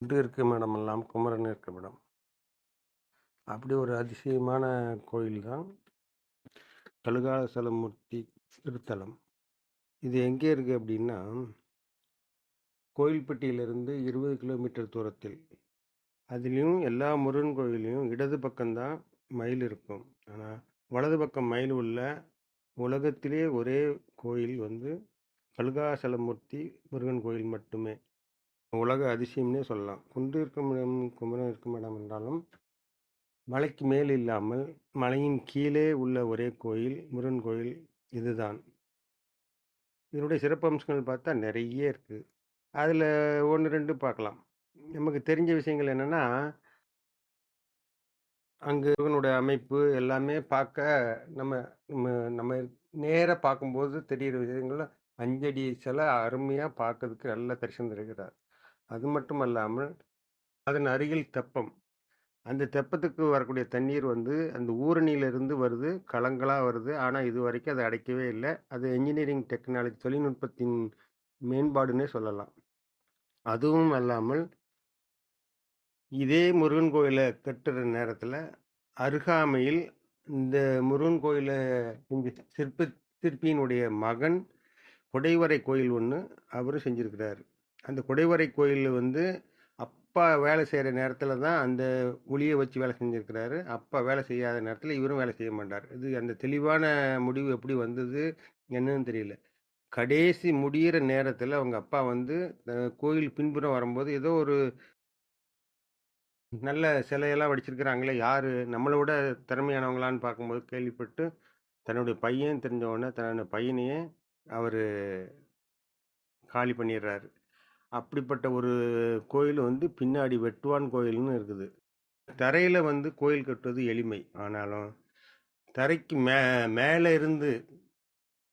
குண்டு இருக்கும் இடமெல்லாம் குமரன் இருக்கும் இடம் அப்படி ஒரு அதிசயமான கோயில் தான் கழுகாசலமூர்த்தி திருத்தலம். இது எங்கே இருக்குது அப்படின்னா கோயில்பட்டியிலிருந்து இருபது கிலோமீட்டர் தூரத்தில். அதுலேயும் எல்லா முருகன் கோயிலையும் இடது பக்கம்தான் மயில் இருக்கும். ஆனால் வலது பக்கம் மயில் உள்ள உலகத்திலே ஒரே கோயில் வந்து கல்காசலமூர்த்தி முருகன் கோயில் மட்டுமே. உலக அதிசயம்னே சொல்லலாம். குன்று இருக்கும் இடம் குமரன் இருக்கும் இடம் என்றாலும் மலைக்கு மேல் இல்லாமல் மலையின் கீழே உள்ள ஒரே கோயில் முருகன் கோயில் இதுதான். இதனுடைய சிறப்பம்சங்கள் பார்த்தா நிறைய இருக்குது அதில் ஒன்று ரெண்டு பார்க்கலாம். நமக்கு தெரிஞ்ச விஷயங்கள் என்னென்னா அங்கே முருகனுடைய அமைப்பு எல்லாமே பார்க்க நம்ம நம்ம நம்ம நேராக பார்க்கும்போது தெரிகிற விஷயங்கள்லாம் அஞ்சடி சில அருமையாக பார்க்கறதுக்கு நல்ல தரிசனம் இருக்கிறார் அது மட்டும் அல்லாமல் அதன் அருகில் தெப்பம். அந்த தெப்பத்துக்கு வரக்கூடிய தண்ணீர் வந்து அந்த ஊரணியிலிருந்து வருது கலங்களாக வருது. ஆனால் இது வரைக்கும் அதை அடைக்கவே இல்லை. அது என்ஜினியரிங் டெக்னாலஜி தொழில்நுட்பத்தின் மேம்பாடுன்னே சொல்லலாம். அதுவும் அல்லாமல் இதே முருகன் கோயிலை கட்டுற நேரத்தில் அருகாமையில் இந்த முருகன் கோயிலை இந்த சிற்ப சிற்பியினுடைய மகன் குடைவரை கோயில் ஒன்று அவரும் செஞ்சுருக்கிறார். அந்த குடைவரை கோயில் வந்து அப்பா வேலை செய்கிற நேரத்தில் தான் அந்த ஒளியை வச்சு வேலை செஞ்சுருக்கிறாரு. அப்பா வேலை செய்யாத நேரத்தில் இவரும் வேலை செய்ய மாட்டார். இது அந்த தெளிவான முடிவு எப்படி வந்தது என்னன்னு தெரியல. கடைசி முடிகிற நேரத்தில் அவங்க அப்பா வந்து கோயில் பின்புறம் வரும்போது ஏதோ ஒரு நல்ல சிலையெல்லாம் வடிச்சிருக்கிறாங்களே யார்? நம்மளை விட திறமையானவங்களான்னு பார்க்கும்போது கேள்விப்பட்டு தன்னுடைய பையன் தெரிஞ்சவுடனே தன்னுடைய பையனையே அவர் காலி பண்ணிடுறாரு. அப்படிப்பட்ட ஒரு கோயில் வந்து பின்னாடி வெட்டுவான் கோயில்னு இருக்குது. தரையில் வந்து கோயில் கட்டுவது எளிமை. ஆனாலும் தரைக்கு மே மேலே இருந்து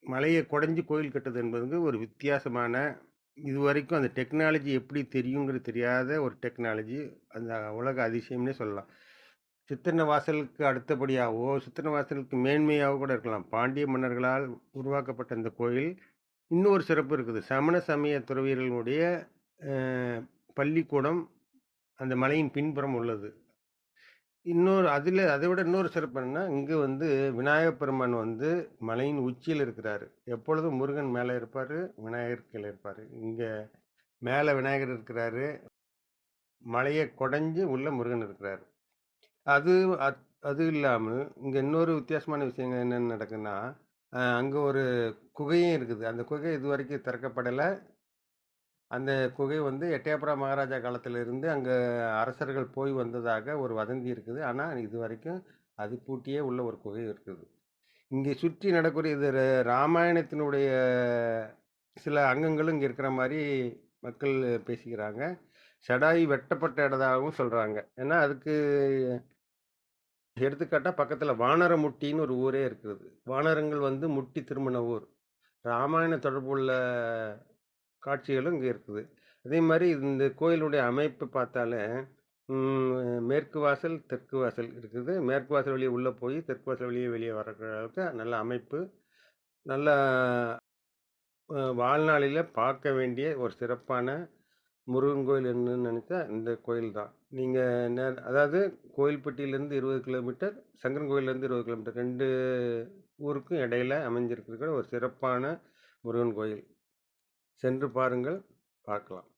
மலையை குடஞ்சி கோயில் கட்டுறது என்பது ஒரு வித்தியாசமான இது வரைக்கும் அந்த டெக்னாலஜி எப்படி தெரியுங்கிறது தெரியாத ஒரு டெக்னாலஜி. அந்த உலக அதிசயம்னே சொல்லலாம். சித்தன்ன வாசலுக்கு அடுத்தபடியாகவோ சித்தன்ன வாசலுக்கு மேன்மையாகவோ கூட இருக்கலாம். பாண்டிய மன்னர்களால் உருவாக்கப்பட்ட இந்த கோயில் இன்னொரு சிறப்பு இருக்குது. சமண சமய துறவியர்களுடைய பள்ளிக்கூடம் அந்த மலையின் பின்புறம் உள்ளது. இன்னொரு அதில் அதை விட இன்னொரு சிறப்பு என்னன்னா இங்கே வந்து விநாயகப் பெருமான் வந்து மலையின் உச்சியில் இருக்கிறார். எப்பொழுதும் முருகன் மேலே இருப்பார் விநாயகர் கீழே இருப்பார். இங்கே மேலே விநாயகர் இருக்கிறாரு. மலையை குடைஞ்சு உள்ள முருகன் இருக்கிறார். அது அது இல்லாமல் இங்கே இன்னொரு வித்தியாசமான விஷயங்கள் என்னென்ன நடக்குன்னா அங்கே ஒரு குகையும் இருக்குது. அந்த குகை இது வரைக்கும் திறக்கப்படலை. அந்த குகை வந்து எட்டயபுரா மகாராஜா காலத்திலிருந்து அங்கே அரசர்கள் போய் வந்ததாக ஒரு வதந்தி இருக்குது. ஆனால் இது வரைக்கும் அது பூட்டியே உள்ள ஒரு குகை இருக்குது. இங்கே சுற்றி நடக்கூடிய இது ர- ராமாயணத்தினுடைய சில அங்கங்களும் இங்கே இருக்கிற மாதிரி மக்கள் பேசிக்கிறாங்க. செடாயி வெட்டப்பட்ட இடதாகவும் சொல்கிறாங்க ஏன்னா அதுக்கு எடுத்துக்காட்டாக பக்கத்தில் வானரமுட்டின்னு ஒரு ஊரே இருக்குது. வானரங்கள் வந்து முட்டி திரும்பின ஊர். ராமாயண தொடர்புள்ள காட்சிகளும் இங்கே இருக்குது. அதே மாதிரி இந்த கோயிலுடைய அமைப்பு பார்த்தாலே மேற்கு வாசல் தெற்கு வாசல் இருக்குது. மேற்கு வாசல் வழியே உள்ளே போய் தெற்கு வாசல் வழியே வெளியே வர அளவுக்கு நல்ல அமைப்பு. நல்ல வாழ்நாளில் பார்க்க வேண்டிய ஒரு சிறப்பான முருகன் கோயில் என்னன்னு நினச்சா இந்த கோயில் தான். நீங்கள் நே அதாவது கோயில்பட்டியிலேருந்து இருபது கிலோமீட்டர் சங்கரன் கோயிலேருந்து இருபது கிலோமீட்டர். ரெண்டு ஊருக்கும் இடையில அமைஞ்சிருக்கிற ஒரு சிறப்பான முருகன் கோயில். சென்று பாருங்கள் பார்க்கலாம்.